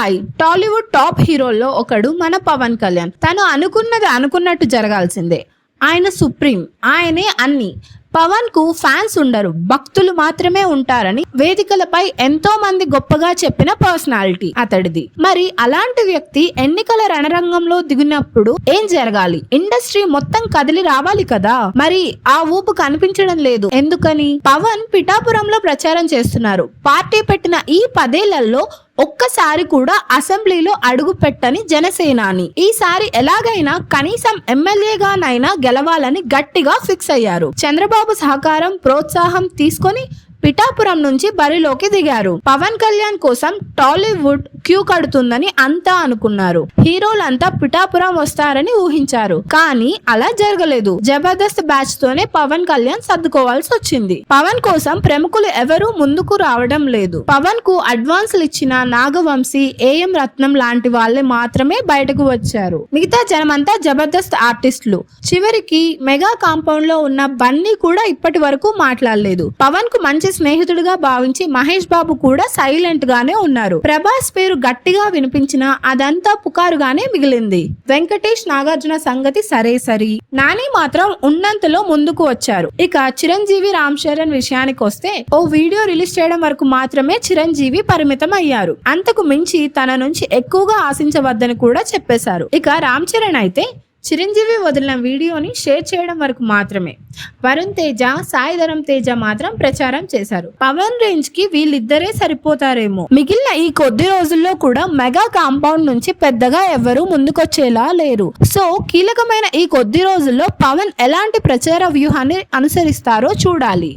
Hi Tollywood top హీరోల్లో ఒకడు మన పవన్ కళ్యాణ్. తను అనుకున్నది అనుకున్నట్టు జరగాల్సిందే. ఆయన సుప్రీం. ఆయనే అన్ని. పవన్కు ఫ్యాన్స్ ఉండరు. భక్తులు మాత్రమే ఉంటారని వేదికలపై ఎంతో మంది గొప్పగా చెప్పిన పర్సనాలిటీ అతడిది. మరి అలాంటి వ్యక్తి ఎన్నికల రణరంగంలో దిగినప్పుడు ఏం జరగాలి? ఇండస్ట్రీ మొత్తం కదిలి రావాలి కదా? మరి ఆ ఊపు కనిపించడం లేదు. ఎందుకని? పవన్ పిఠాపురంలో ప్రచారం చేస్తున్నారు. పార్టీ పెట్టిన ఈ పదేళ్ళలో ఒక్కసారి కూడా అసెంబ్లీలో అడుగు పెట్టని జనసేనాని. ఈసారి ఎలాగైనా కనీసం ఎమ్మెల్యేగానైనా గెలవాలని గట్టిగా ఫిక్స్ అయ్యారు. చంద్రబాబు సహకారం ప్రోత్సాహం తీసుకొని పిఠాపురం నుంచి బరిలోకి దిగారు. పవన్ కళ్యాణ్ కోసం టాలీవుడ్ క్యూ కడుతుందని అంతా అనుకున్నారు. హీరోలంతా పిఠాపురం వస్తారని ఊహించారు. కానీ అలా జరగలేదు. జబర్దస్త్ బ్యాచ్ తోనే పవన్ కళ్యాణ్ సర్దుకోవాల్సి వచ్చింది. పవన్ కోసం ప్రముఖులు ఎవరూ ముందుకు రావడం లేదు. పవన్కు అడ్వాన్స్లు ఇచ్చిన నాగవంశీ ఏఎం రత్నం లాంటి వాళ్ళే మాత్రమే బయటకు వచ్చారు. మిగతా జనమంతా జబర్దస్త్ ఆర్టిస్టులు. చివరికి మెగా కాంపౌండ్లో ఉన్న బన్నీ కూడా ఇప్పటి వరకు మాట్లాడలేదు. పవన్కు మంచి స్నేహితుడిగా భావించి మహేష్ బాబు కూడా సైలెంట్ గానే ఉన్నారు. ప్రభాస్ పేరు గట్టిగా వినిపించిన అదంతా పుకారుగానే మిగిలింది. వెంకటేష్ నాగార్జున సంగతి సరే సరి. నాని మాత్రం ఉన్నంతలో ముందుకు వచ్చారు. ఇక చిరంజీవి రామ్ చరణ్ విషయానికి వస్తే ఓ వీడియో రిలీజ్ చేయడం వరకు మాత్రమే చిరంజీవి పరిమితం అయ్యారు. అంతకు మించి తన నుంచి ఎక్కువగా ఆశించవద్దని కూడా చెప్పేశారు. ఇక రామ్ చరణ్ అయితే చిరంజీవి వదిలిన వీడియోని షేర్ చేయడం వరకు మాత్రమే. వరుణ్ తేజ సాయిధరం తేజ మాత్రం ప్రచారం చేశారు. పవన్ రేంజ్కి వీళ్ళిద్దరే సరిపోతారేమో. మిగిలిన ఈ కొద్ది రోజుల్లో కూడా మెగా కాంపౌండ్ నుంచి పెద్దగా ఎవరూ ముందుకొచ్చేలా లేరు. సో కీలకమైన ఈ కొద్ది రోజుల్లో పవన్ ఎలాంటి ప్రచార వ్యూహాన్ని అనుసరిస్తారో చూడాలి.